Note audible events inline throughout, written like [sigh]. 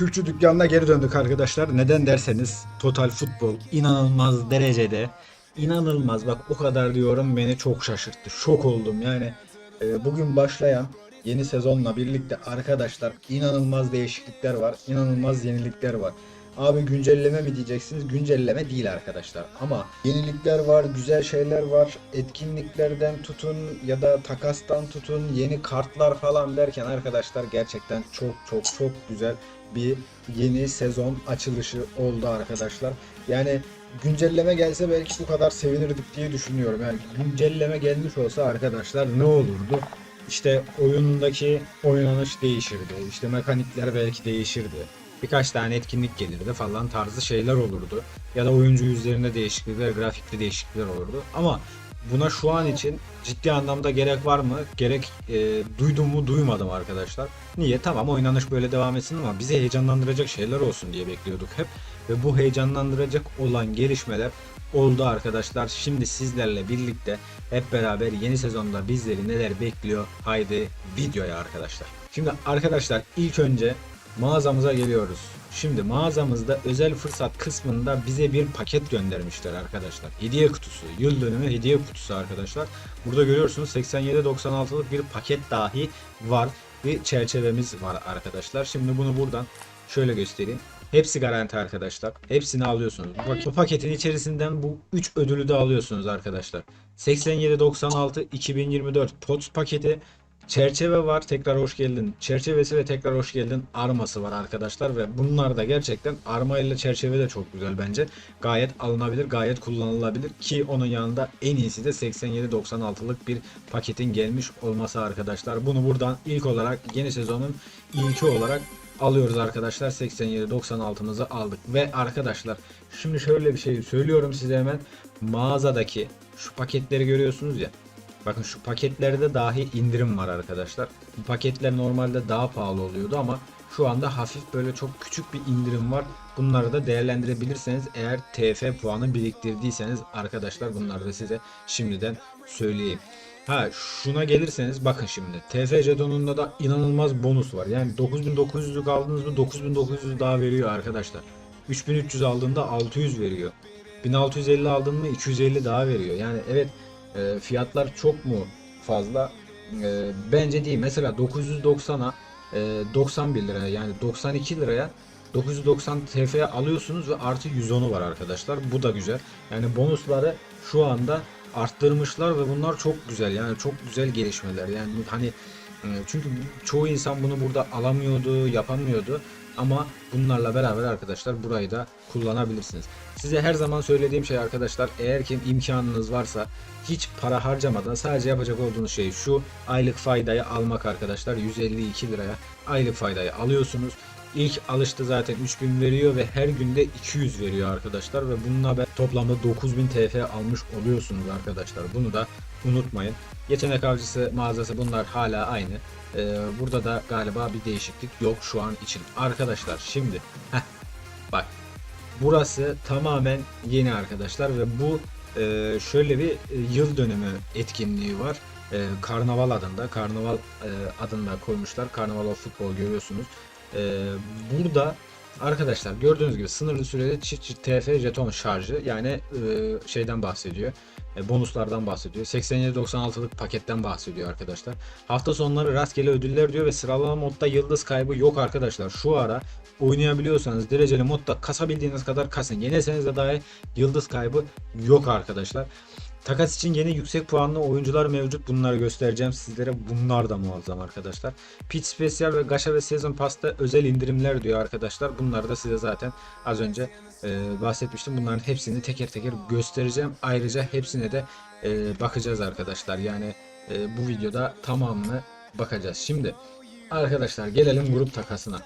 Kültür dükkanına geri döndük arkadaşlar. Neden derseniz Total Futbol inanılmaz derecede inanılmaz bak o kadar diyorum beni çok şaşırttı. Şok oldum yani. e, bugün başlayan yeni sezonla birlikte arkadaşlar inanılmaz değişiklikler var. inanılmaz yenilikler var. Abi güncelleme mi diyeceksiniz? Güncelleme değil arkadaşlar. Ama yenilikler var, güzel şeyler var. Etkinliklerden tutun ya da takastan tutun, yeni kartlar falan derken arkadaşlar gerçekten çok çok çok güzel bir yeni sezon açılışı oldu arkadaşlar. Yani güncelleme gelse belki bu kadar sevinirdik diye düşünüyorum. Yani güncelleme gelmiş olsa arkadaşlar ne olurdu? İşte oyundaki oynanış değişirdi. İşte mekanikler belki değişirdi birkaç tane etkinlik gelirdi falan tarzı şeyler olurdu. Ya da oyuncu yüzlerinde değişiklikler, grafikte değişiklikler olurdu. Ama buna şu an için ciddi anlamda gerek var mı? Gerek e, duydum mu duymadım arkadaşlar. Niye? Tamam oynanış böyle devam etsin ama bizi heyecanlandıracak şeyler olsun diye bekliyorduk hep. Ve bu heyecanlandıracak olan gelişmeler oldu arkadaşlar. Şimdi sizlerle birlikte hep beraber yeni sezonda bizleri neler bekliyor? Haydi videoya arkadaşlar. Şimdi arkadaşlar ilk önce mağazamıza geliyoruz. Şimdi mağazamızda özel fırsat kısmında bize bir paket göndermişler arkadaşlar. Hediye kutusu, yıl dönümü hediye kutusu arkadaşlar. Burada görüyorsunuz 87.96'lık bir paket dahi var ve çerçevemiz var arkadaşlar. Şimdi bunu buradan şöyle göstereyim. Hepsi garanti arkadaşlar. Hepsini alıyorsunuz. Bak bu paketin içerisinden bu 3 ödülü de alıyorsunuz arkadaşlar. 87.96 2024 POTS paketi Çerçeve var tekrar hoş geldin. Çerçevesi ve tekrar hoş geldin arması var arkadaşlar ve bunlar da gerçekten arma ile çerçeve de çok güzel bence. Gayet alınabilir, gayet kullanılabilir ki onun yanında en iyisi de 87.96'lık bir paketin gelmiş olması arkadaşlar. Bunu buradan ilk olarak yeni sezonun ilki olarak alıyoruz arkadaşlar. 87.96'mızı aldık ve arkadaşlar şimdi şöyle bir şey söylüyorum size hemen mağazadaki şu paketleri görüyorsunuz ya Bakın şu paketlerde dahi indirim var arkadaşlar. Bu paketler normalde daha pahalı oluyordu ama şu anda hafif böyle çok küçük bir indirim var. Bunları da değerlendirebilirseniz eğer TF puanı biriktirdiyseniz arkadaşlar bunları da size şimdiden söyleyeyim. Ha şuna gelirseniz bakın şimdi TF jetonunda da inanılmaz bonus var. Yani 9900'lük aldınız mı 9900 daha veriyor arkadaşlar. 3300 aldığında 600 veriyor. 1650 aldın mı 250 daha veriyor. Yani evet e, fiyatlar çok mu fazla? E, bence değil. Mesela 990'a e, 91 liraya yani 92 liraya 990 TF'ye alıyorsunuz ve artı 110'u var arkadaşlar. Bu da güzel. Yani bonusları şu anda arttırmışlar ve bunlar çok güzel. Yani çok güzel gelişmeler. Yani hani e, çünkü çoğu insan bunu burada alamıyordu, yapamıyordu. Ama bunlarla beraber arkadaşlar burayı da kullanabilirsiniz. Size her zaman söylediğim şey arkadaşlar eğer ki imkanınız varsa hiç para harcamadan sadece yapacak olduğunuz şey şu aylık faydayı almak arkadaşlar 152 liraya aylık faydayı alıyorsunuz. İlk alışta zaten 3000 veriyor ve her günde 200 veriyor arkadaşlar ve bununla toplamda 9000 TF almış oluyorsunuz arkadaşlar. Bunu da unutmayın. Yetenek avcısı mağazası bunlar hala aynı. Ee, burada da galiba bir değişiklik yok şu an için. Arkadaşlar şimdi heh, bak burası tamamen yeni arkadaşlar ve bu e, şöyle bir e, yıl dönümü etkinliği var. E, Karnaval adında, Karnaval e, adında koymuşlar. Karnaval of Football görüyorsunuz. E, burada arkadaşlar gördüğünüz gibi sınırlı süreli çift çift TF jeton şarjı yani e, şeyden bahsediyor. E, bonuslardan bahsediyor. 87.96'lık paketten bahsediyor arkadaşlar. Hafta sonları rastgele ödüller diyor ve sıralama modda yıldız kaybı yok arkadaşlar. Şu ara oynayabiliyorsanız dereceli modda kasabildiğiniz kadar kasın. Yeneseniz de dahi yıldız kaybı yok arkadaşlar. Takas için yeni yüksek puanlı oyuncular mevcut. Bunları göstereceğim sizlere. Bunlar da muazzam arkadaşlar. Pitch Special ve Gacha ve Season Pass'ta özel indirimler diyor arkadaşlar. Bunları da size zaten az önce e, bahsetmiştim. Bunların hepsini teker teker göstereceğim. Ayrıca hepsine de e, bakacağız arkadaşlar. Yani e, bu videoda tamamını bakacağız. Şimdi arkadaşlar gelelim grup takasına.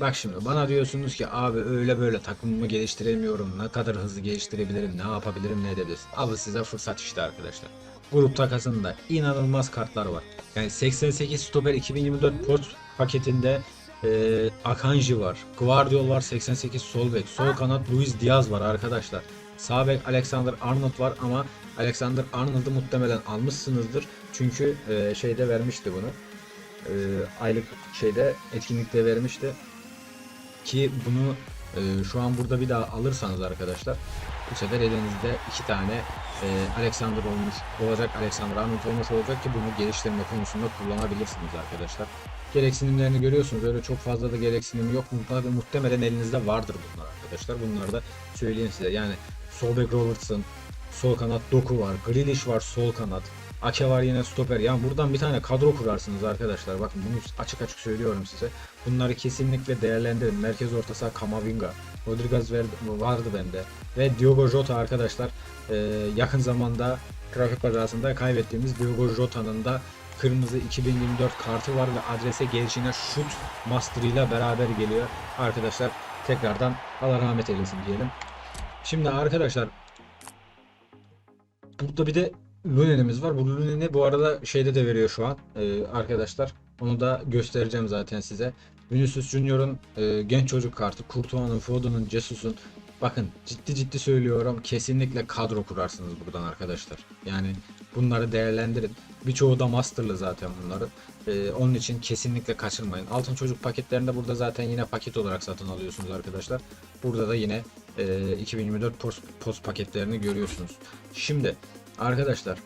Bak şimdi bana diyorsunuz ki abi öyle böyle takımımı geliştiremiyorum. Ne kadar hızlı geliştirebilirim, ne yapabilirim, ne edebilirim. Al size fırsat işte arkadaşlar. Grup takasında inanılmaz kartlar var. Yani 88 stoper 2024 port paketinde e, Akanji var. Guardiol var 88 sol bek. Sol kanat Luis Diaz var arkadaşlar. Sağ bek Alexander Arnold var ama Alexander Arnold'u muhtemelen almışsınızdır. Çünkü e, şeyde vermişti bunu. E, aylık şeyde etkinlikte vermişti. Ki bunu e, şu an burada bir daha alırsanız arkadaşlar bu sefer elinizde iki tane e, Alexander olmuş olacak, Alexander Arnold olmuş olacak ki bunu geliştirme konusunda kullanabilirsiniz arkadaşlar. Gereksinimlerini görüyorsunuz. Öyle çok fazla da gereksinim yok. Muhtemelen, muhtemelen elinizde vardır bunlar arkadaşlar. Bunları da söyleyeyim size. Yani sol bek Robertson, sol kanat Doku var, Grealish var sol kanat. Ake var yine stoper. Yani buradan bir tane kadro kurarsınız arkadaşlar. Bakın bunu açık açık söylüyorum size. Bunları kesinlikle değerlendirin. Merkez orta Kamavinga, Rodriguez vardı bende. Ve Diogo Jota arkadaşlar e, yakın zamanda trafik kazasında kaybettiğimiz Diogo Jota'nın da kırmızı 2024 kartı var ve adrese gelişine şut master'ıyla beraber geliyor. Arkadaşlar tekrardan Allah rahmet eylesin diyelim. Şimdi arkadaşlar burada bir de Lunen'imiz var. Bu Lunen'i bu arada şeyde de veriyor şu an e, arkadaşlar. Onu da göstereceğim zaten size. Vinicius Junior'un e, genç çocuk kartı, Courtois'un, Foden'ın, Jesus'un bakın ciddi ciddi söylüyorum kesinlikle kadro kurarsınız buradan arkadaşlar. Yani bunları değerlendirin. Birçoğu da masterlı zaten bunların. E, onun için kesinlikle kaçırmayın. Altın çocuk paketlerinde burada zaten yine paket olarak satın alıyorsunuz arkadaşlar. Burada da yine e, 2024 post, post paketlerini görüyorsunuz. Şimdi arkadaşlar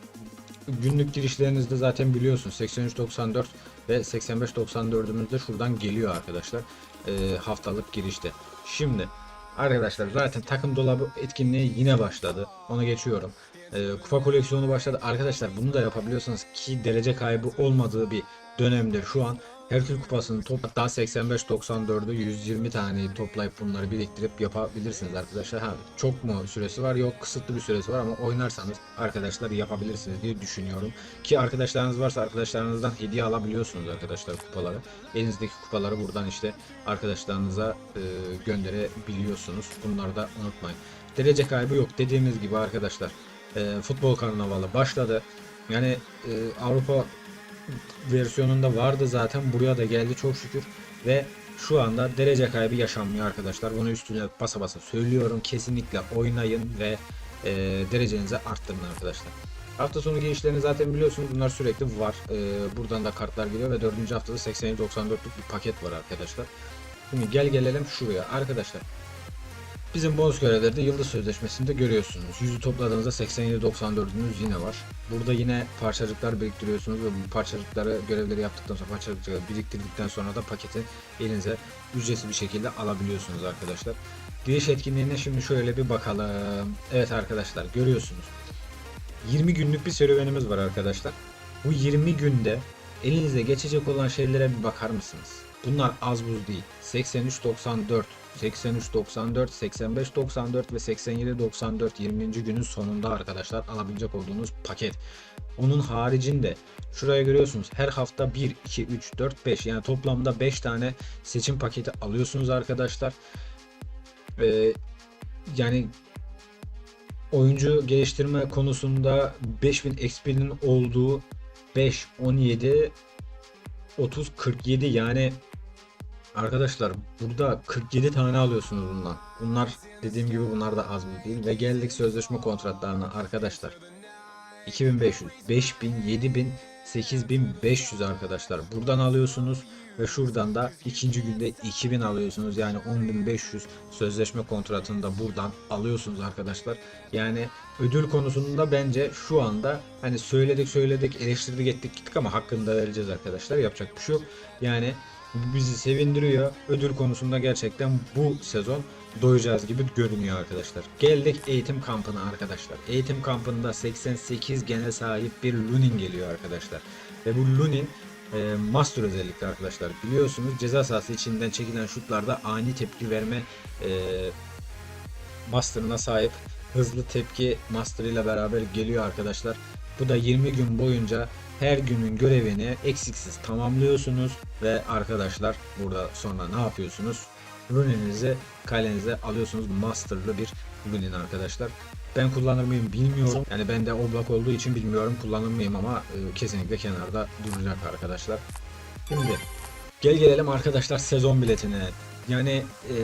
günlük girişlerinizde zaten biliyorsunuz 83.94 ve 85.94'ümüz de şuradan geliyor arkadaşlar e, haftalık girişte. Şimdi arkadaşlar zaten takım dolabı etkinliği yine başladı. Ona geçiyorum. E, kupa koleksiyonu başladı. Arkadaşlar bunu da yapabiliyorsanız ki derece kaybı olmadığı bir dönemdir şu an. Herkül kupasını top hatta 85-94'ü 120 taneyi toplayıp bunları biriktirip yapabilirsiniz arkadaşlar. Ha, çok mu süresi var? Yok kısıtlı bir süresi var ama oynarsanız arkadaşlar yapabilirsiniz diye düşünüyorum. Ki arkadaşlarınız varsa arkadaşlarınızdan hediye alabiliyorsunuz arkadaşlar kupaları. Elinizdeki kupaları buradan işte arkadaşlarınıza e, gönderebiliyorsunuz. Bunları da unutmayın. Derece kaybı yok dediğimiz gibi arkadaşlar. E, futbol karnavalı başladı. Yani e, Avrupa versiyonunda vardı zaten buraya da geldi çok şükür ve şu anda derece kaybı yaşanmıyor arkadaşlar. Bunu üstüne basa basa söylüyorum. Kesinlikle oynayın ve e, derecenizi arttırın arkadaşlar. Hafta sonu girişlerini zaten biliyorsunuz. Bunlar sürekli var. E, buradan da kartlar geliyor ve 4. haftada 87-94'lük bir paket var arkadaşlar. Şimdi gel gelelim şuraya arkadaşlar. Bizim bonus görevlerde yıldız sözleşmesinde görüyorsunuz. Yüzü topladığınızda 87-94'ünüz yine var. Burada yine parçacıklar biriktiriyorsunuz ve bu parçacıkları görevleri yaptıktan sonra parçacıkları biriktirdikten sonra da paketi elinize ücretsiz bir şekilde alabiliyorsunuz arkadaşlar. Giriş etkinliğine şimdi şöyle bir bakalım. Evet arkadaşlar görüyorsunuz. 20 günlük bir serüvenimiz var arkadaşlar. Bu 20 günde elinize geçecek olan şeylere bir bakar mısınız? Bunlar az buz değil. 83-94, 83-94, 85-94 ve 87-94 20. günün sonunda arkadaşlar alabilecek olduğunuz paket. Onun haricinde şuraya görüyorsunuz her hafta 1, 2, 3, 4, 5 yani toplamda 5 tane seçim paketi alıyorsunuz arkadaşlar. Ee, yani oyuncu geliştirme konusunda 5000 XP'nin olduğu 5, 17, 30, 47 yani Arkadaşlar burada 47 tane alıyorsunuz bundan. Bunlar dediğim gibi bunlar da az mı değil. Ve geldik sözleşme kontratlarına arkadaşlar. 2500, 5000, 7000, 8500 arkadaşlar. Buradan alıyorsunuz ve şuradan da ikinci günde 2000 alıyorsunuz. Yani 10500 sözleşme kontratını da buradan alıyorsunuz arkadaşlar. Yani ödül konusunda bence şu anda hani söyledik söyledik eleştirdik ettik gittik ama hakkında vereceğiz arkadaşlar. Yapacak bir şey yok. Yani bizi sevindiriyor. Ödül konusunda gerçekten bu sezon doyacağız gibi görünüyor arkadaşlar. Geldik eğitim kampına arkadaşlar. Eğitim kampında 88 gene sahip bir Lunin geliyor arkadaşlar. Ve bu Lunin e, master özellikle arkadaşlar. Biliyorsunuz ceza sahası içinden çekilen şutlarda ani tepki verme e, master'ına sahip. Hızlı tepki master ile beraber geliyor arkadaşlar. Bu da 20 gün boyunca her günün görevini eksiksiz tamamlıyorsunuz ve arkadaşlar burada sonra ne yapıyorsunuz? Runinizi kalenize alıyorsunuz. Master'lı bir runin arkadaşlar. Ben kullanır mıyım bilmiyorum. Yani bende oblak olduğu için bilmiyorum kullanır mıyım ama e, kesinlikle kenarda duracak arkadaşlar. Şimdi gel gelelim arkadaşlar sezon biletine. Yani e,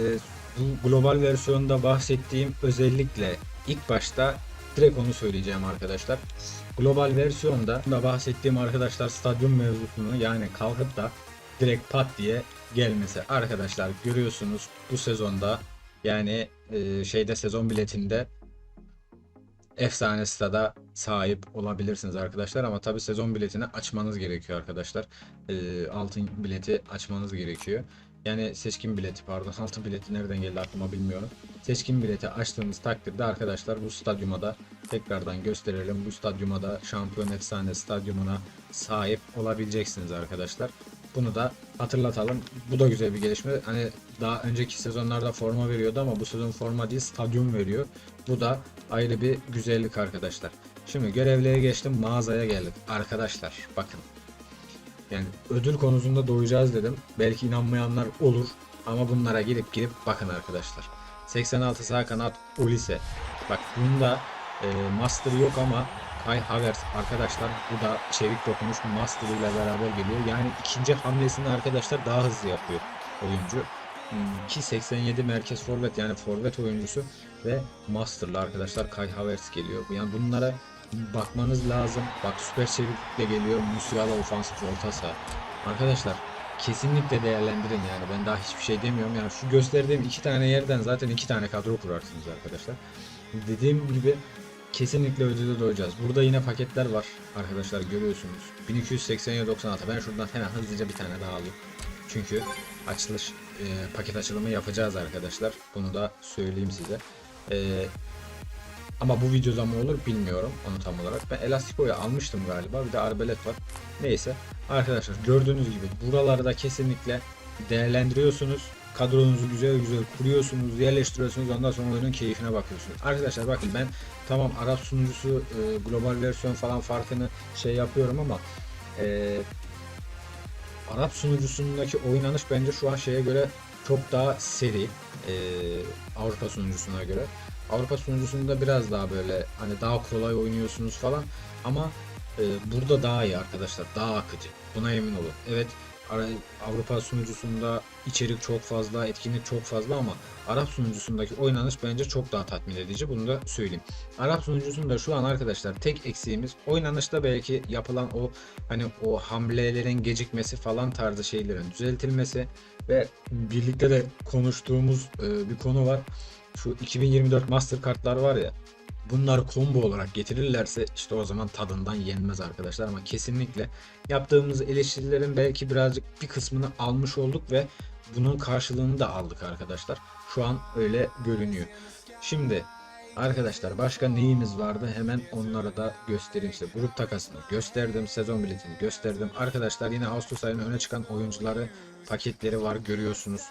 bu global versiyonda bahsettiğim özellikle ilk başta direkt onu söyleyeceğim arkadaşlar. Global versiyonda da bahsettiğim arkadaşlar stadyum mevzusunu yani kalkıp da direkt pat diye gelmesi. Arkadaşlar görüyorsunuz bu sezonda yani e, şeyde sezon biletinde efsane stada sahip olabilirsiniz arkadaşlar ama tabi sezon biletini açmanız gerekiyor arkadaşlar. E, altın bileti açmanız gerekiyor. Yani seçkin bileti pardon altın bileti nereden geldi aklıma bilmiyorum. Seçkin bileti açtığınız takdirde arkadaşlar bu stadyuma da tekrardan gösterelim. Bu stadyuma da şampiyon efsane stadyumuna sahip olabileceksiniz arkadaşlar. Bunu da hatırlatalım. Bu da güzel bir gelişme. Hani daha önceki sezonlarda forma veriyordu ama bu sezon forma değil stadyum veriyor. Bu da ayrı bir güzellik arkadaşlar. Şimdi görevlere geçtim mağazaya geldik. Arkadaşlar bakın. Yani ödül konusunda doyacağız dedim. Belki inanmayanlar olur. Ama bunlara girip girip bakın arkadaşlar. 86 sağ kanat Ulise. Bak bunda e, master yok ama Kai Havertz arkadaşlar bu da çevik dokunuş master ile beraber geliyor. Yani ikinci hamlesini arkadaşlar daha hızlı yapıyor oyuncu. Ki 87 merkez forvet yani forvet oyuncusu ve masterlı arkadaşlar Kai Havertz geliyor. Yani bunlara bakmanız lazım. Bak süper çeviklikle geliyor. Musiala ofansif orta saha. Arkadaşlar kesinlikle değerlendirin yani. Ben daha hiçbir şey demiyorum. Yani şu gösterdiğim iki tane yerden zaten iki tane kadro kurarsınız arkadaşlar. Dediğim gibi kesinlikle ödüle doyacağız. Burada yine paketler var arkadaşlar görüyorsunuz. 1287.96 ben şuradan hemen hızlıca bir tane daha alayım. Çünkü açılış e, paket açılımı yapacağız arkadaşlar. Bunu da söyleyeyim size. E, ama bu videoda mı olur bilmiyorum onu tam olarak. Ben Elastiko'yu almıştım galiba. Bir de Arbelet var. Neyse. Arkadaşlar gördüğünüz gibi buraları da kesinlikle değerlendiriyorsunuz. Kadronuzu güzel güzel kuruyorsunuz, yerleştiriyorsunuz. Ondan sonra oyunun keyfine bakıyorsunuz. Arkadaşlar bakın ben tamam Arap sunucusu e, global versiyon falan farkını şey yapıyorum ama e, Arap sunucusundaki oynanış bence şu an şeye göre çok daha seri. e, Avrupa sunucusuna göre. Avrupa sunucusunda biraz daha böyle hani daha kolay oynuyorsunuz falan. Ama e, burada daha iyi arkadaşlar daha akıcı. Buna emin olun. Evet Avrupa sunucusunda içerik çok fazla etkinlik çok fazla ama Arap sunucusundaki oynanış bence çok daha tatmin edici. Bunu da söyleyeyim. Arap sunucusunda şu an arkadaşlar tek eksiğimiz oynanışta belki yapılan o hani o hamlelerin gecikmesi falan tarzı şeylerin düzeltilmesi ve birlikte de konuştuğumuz e, bir konu var şu 2024 Mastercard'lar var ya bunlar combo olarak getirirlerse işte o zaman tadından yenmez arkadaşlar ama kesinlikle yaptığımız eleştirilerin belki birazcık bir kısmını almış olduk ve bunun karşılığını da aldık arkadaşlar. Şu an öyle görünüyor. Şimdi arkadaşlar başka neyimiz vardı hemen onları da göstereyim size. Grup takasını gösterdim, sezon biletini gösterdim. Arkadaşlar yine Ağustos ayına öne çıkan oyuncuları paketleri var görüyorsunuz.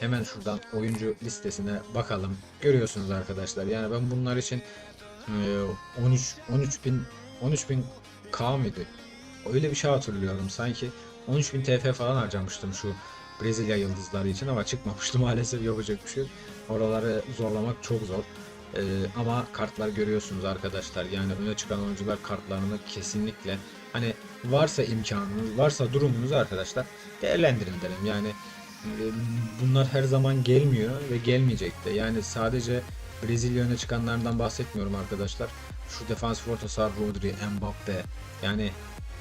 Hemen şuradan oyuncu listesine bakalım. Görüyorsunuz arkadaşlar. Yani ben bunlar için e, 13 13 bin 13 bin K mıydı? Öyle bir şey hatırlıyorum. Sanki 13 bin TF falan harcamıştım şu Brezilya yıldızları için ama çıkmamıştı [laughs] maalesef yapacak bir şey yok. Oraları zorlamak çok zor. E, ama kartlar görüyorsunuz arkadaşlar. Yani öne çıkan oyuncular kartlarını kesinlikle hani varsa imkanınız, varsa durumunuz arkadaşlar değerlendirin derim. Yani bunlar her zaman gelmiyor ve gelmeyecek de. Yani sadece Brezilya öne çıkanlardan bahsetmiyorum arkadaşlar. Şu defans orta saha Rodri, Mbappe yani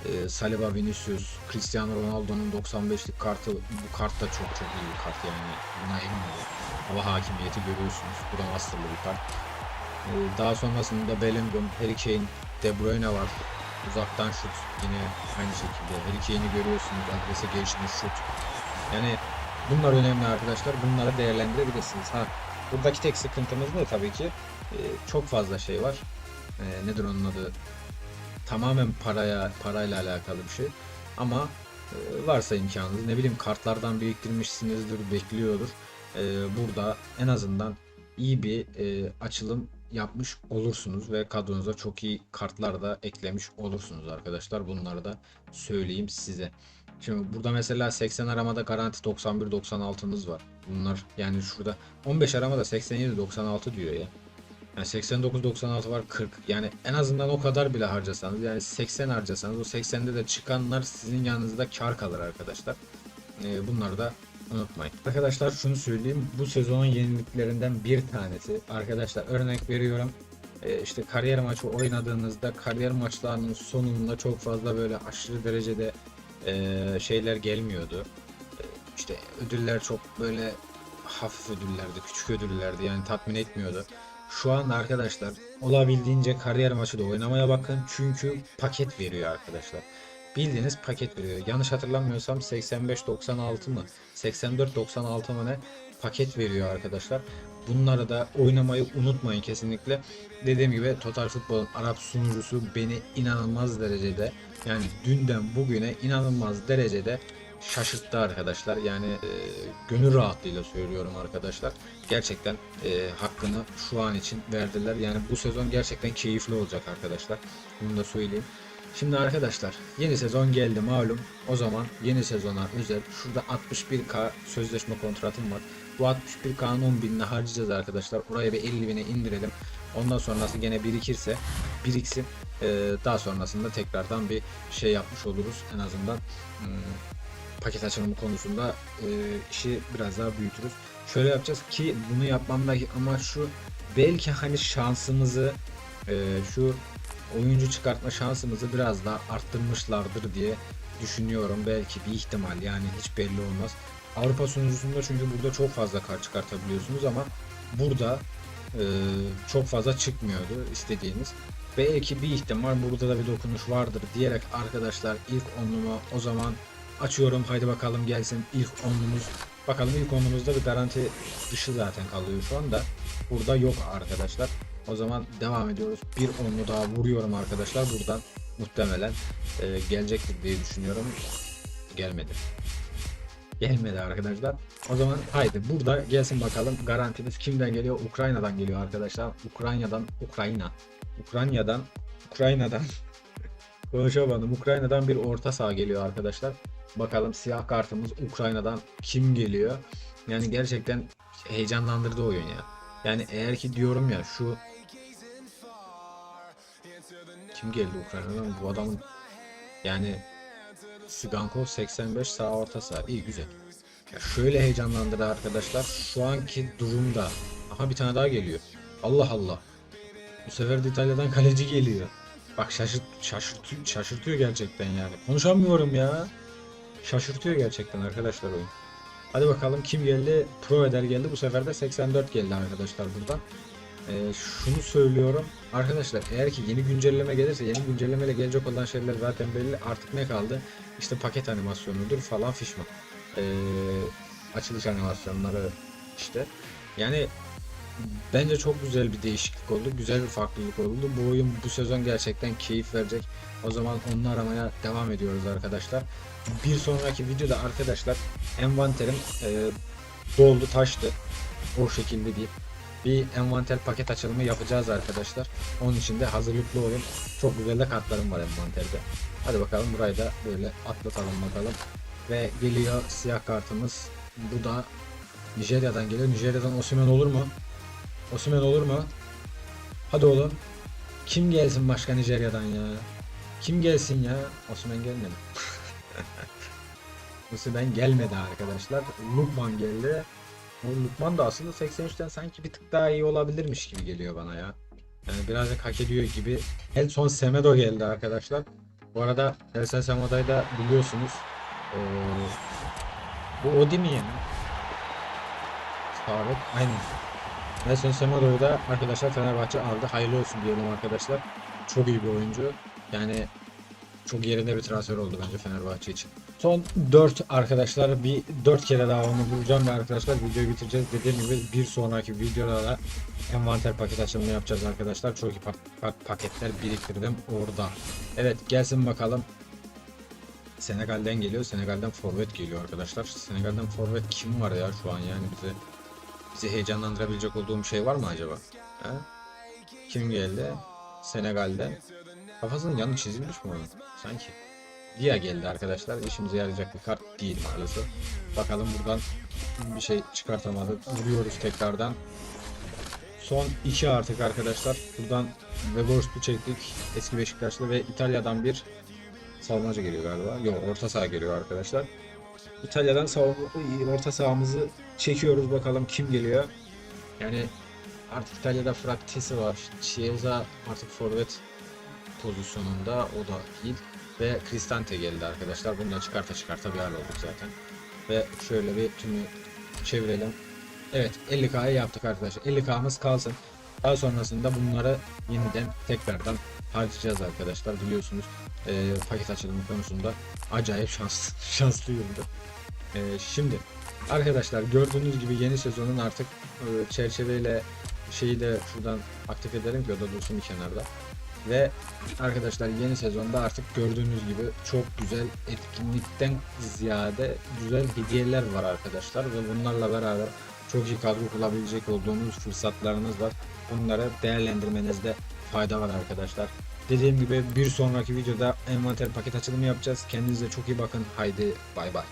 e, Saliba, Vinicius, Cristiano Ronaldo'nun 95'lik kartı bu kart da çok çok iyi bir kart yani buna emin olun. Hava hakimiyeti görüyorsunuz. Bu da masterlı bir kart. E, daha sonrasında Bellingham, Harry Kane, De Bruyne var. Uzaktan şut yine aynı şekilde. Harry Kane'i görüyorsunuz. Adrese gelişmiş şut. Yani bunlar önemli arkadaşlar. Bunları değerlendirebilirsiniz. Ha buradaki tek sıkıntımız ne tabii ki? e, çok fazla şey var. E, nedir onun adı? Tamamen paraya parayla alakalı bir şey. Ama e, varsa imkanınız ne bileyim kartlardan biriktirmişsinizdir, bekliyordur. E, burada en azından iyi bir e, açılım yapmış olursunuz ve kadronuza çok iyi kartlar da eklemiş olursunuz arkadaşlar. Bunları da söyleyeyim size. Şimdi burada mesela 80 aramada garanti 91-96'nız var. Bunlar yani şurada 15 aramada 87-96 diyor ya. Yani 89-96 var 40. Yani en azından o kadar bile harcasanız yani 80 harcasanız o 80'de de çıkanlar sizin yanınızda kar kalır arkadaşlar. Ee, bunları da unutmayın. Arkadaşlar şunu söyleyeyim. Bu sezonun yeniliklerinden bir tanesi. Arkadaşlar örnek veriyorum. Ee, işte kariyer maçı oynadığınızda kariyer maçlarının sonunda çok fazla böyle aşırı derecede e, şeyler gelmiyordu. işte ödüller çok böyle hafif ödüllerdi, küçük ödüllerdi yani tatmin etmiyordu. Şu an arkadaşlar olabildiğince kariyer maçı da oynamaya bakın çünkü paket veriyor arkadaşlar. Bildiğiniz paket veriyor. Yanlış hatırlamıyorsam 85-96 mı 84-96 mı ne paket veriyor arkadaşlar. Bunları da oynamayı unutmayın kesinlikle. Dediğim gibi Total Futbol'un Arap sunucusu beni inanılmaz derecede yani dünden bugüne inanılmaz derecede şaşırttı arkadaşlar. Yani e, gönül rahatlığıyla söylüyorum arkadaşlar. Gerçekten e, hakkını şu an için verdiler. Yani bu sezon gerçekten keyifli olacak arkadaşlar. Bunu da söyleyeyim. Şimdi arkadaşlar yeni sezon geldi malum. O zaman yeni sezona özel şurada 61k sözleşme kontratım var. Bu 61k'nın 10 binini harcayacağız arkadaşlar. Oraya bir 50 bine indirelim. Ondan sonrası gene birikirse biriksin. Ee, daha sonrasında tekrardan bir şey yapmış oluruz. En azından hmm, paket açılımı konusunda e, işi biraz daha büyütürüz. Şöyle yapacağız ki bunu yapmamdaki amaç şu. Belki hani şansımızı e, şu oyuncu çıkartma şansımızı biraz daha arttırmışlardır diye düşünüyorum. Belki bir ihtimal yani hiç belli olmaz. Avrupa sunucusunda çünkü burada çok fazla kart çıkartabiliyorsunuz ama burada e, çok fazla çıkmıyordu istediğiniz. Belki bir ihtimal burada da bir dokunuş vardır diyerek arkadaşlar ilk onlumu o zaman açıyorum. Haydi bakalım gelsin ilk onlumuz. Bakalım ilk onlumuzda bir garanti dışı zaten kalıyor şu anda. Burada yok arkadaşlar. O zaman devam ediyoruz. Bir onlu daha vuruyorum arkadaşlar. Buradan muhtemelen e, gelecektir diye düşünüyorum. Gelmedi. Gelmedi arkadaşlar. O zaman haydi burada gelsin bakalım garantimiz kimden geliyor? Ukrayna'dan geliyor arkadaşlar. Ukrayna'dan Ukrayna. Ukrayna'dan Ukrayna'dan [laughs] konuşamadım. Ukrayna'dan bir orta saha geliyor arkadaşlar. Bakalım siyah kartımız Ukrayna'dan kim geliyor? Yani gerçekten heyecanlandırdı oyun ya. Yani eğer ki diyorum ya şu kim geldi Ukrayna'dan? Bu adamın yani Sigankov 85 sağ orta saha. İyi güzel. Ya şöyle heyecanlandırdı arkadaşlar. Şu anki durumda. Aha bir tane daha geliyor. Allah Allah. Bu sefer de İtalya'dan kaleci geliyor. Bak şaşırt, şaşırtıyor, şaşırtıyor gerçekten yani. Konuşamıyorum ya. Şaşırtıyor gerçekten arkadaşlar oyun. Hadi bakalım kim geldi? Pro Eder geldi. Bu sefer de 84 geldi arkadaşlar buradan. Ee, şunu söylüyorum. Arkadaşlar eğer ki yeni güncelleme gelirse yeni güncellemeyle gelecek olan şeyler zaten belli. Artık ne kaldı? İşte paket animasyonudur falan fişman. Ee, açılış animasyonları işte. Yani bence çok güzel bir değişiklik oldu. Güzel bir farklılık oldu. Bu oyun bu sezon gerçekten keyif verecek. O zaman onu aramaya devam ediyoruz arkadaşlar. Bir sonraki videoda arkadaşlar envanterim e, doldu taştı. O şekilde değil. Bir envanter paket açılımı yapacağız arkadaşlar. Onun için de hazırlıklı olun. Çok güzel de kartlarım var envanterde. Hadi bakalım burayı da böyle atlatalım bakalım. Ve geliyor siyah kartımız. Bu da Nijerya'dan geliyor. Nijerya'dan Osimhen olur mu? Osimhen olur mu? Hadi oğlum. Kim gelsin başka Nijerya'dan ya? Kim gelsin ya? Osimhen gelmedi. [laughs] Osimhen gelmedi arkadaşlar. Lukman geldi. Lukman da aslında 83'ten sanki bir tık daha iyi olabilirmiş gibi geliyor bana ya. Yani birazcık hak ediyor gibi. En son Semedo geldi arkadaşlar. Bu arada Elsen Semedo'yu da biliyorsunuz. Ee, bu Odi mi yani? Sabit. Aynen. Nelson Semedo'yu da arkadaşlar Fenerbahçe aldı. Hayırlı olsun diyelim arkadaşlar. Çok iyi bir oyuncu. Yani çok yerinde bir transfer oldu bence Fenerbahçe için. Son 4 arkadaşlar bir 4 kere daha onu bulacağım ve arkadaşlar videoyu bitireceğiz. Dediğim gibi bir sonraki videoda da envanter paket açılımı yapacağız arkadaşlar. Çok iyi pa- pa- paketler biriktirdim orada. Evet gelsin bakalım. Senegal'den geliyor. Senegal'den forvet geliyor arkadaşlar. Senegal'den forvet kim var ya şu an yani bize bizi heyecanlandırabilecek olduğum şey var mı acaba? Ha? Kim geldi? Senegal'den. Kafasının yanı çizilmiş mi onun? Sanki. Dia geldi arkadaşlar. İşimize yarayacak bir kart değil maalesef. Bakalım buradan bir şey çıkartamadık. Vuruyoruz tekrardan. Son iki artık arkadaşlar. Buradan Weghorst'u çektik. Eski Beşiktaşlı ve İtalya'dan bir savunmacı geliyor galiba. Yok orta saha geliyor arkadaşlar. İtalya'dan orta sahamızı çekiyoruz bakalım kim geliyor. Yani artık İtalya'da Frattesi var. Chiesa artık forvet pozisyonunda o da değil. Ve Cristante geldi arkadaşlar. Bunu da çıkarta çıkarta bir hal olduk zaten. Ve şöyle bir tümü çevirelim. Evet 50k'yı yaptık arkadaşlar. 50k'mız kalsın. Daha sonrasında bunları yeniden tekrardan harcayacağız arkadaşlar. Biliyorsunuz e, paket açılımı konusunda acayip şans, [laughs] şanslıyımdır. E, şimdi arkadaşlar gördüğünüz gibi yeni sezonun artık e, çerçeveyle şeyi de şuradan aktif edelim ki o da dursun bir kenarda. Ve arkadaşlar yeni sezonda artık gördüğünüz gibi çok güzel etkinlikten ziyade güzel hediyeler var arkadaşlar ve bunlarla beraber çok iyi kadro kurabilecek olduğumuz fırsatlarınız var. Bunları değerlendirmenizde fayda var arkadaşlar. Dediğim gibi bir sonraki videoda envanter paket açılımı yapacağız. Kendinize çok iyi bakın. Haydi bay bay.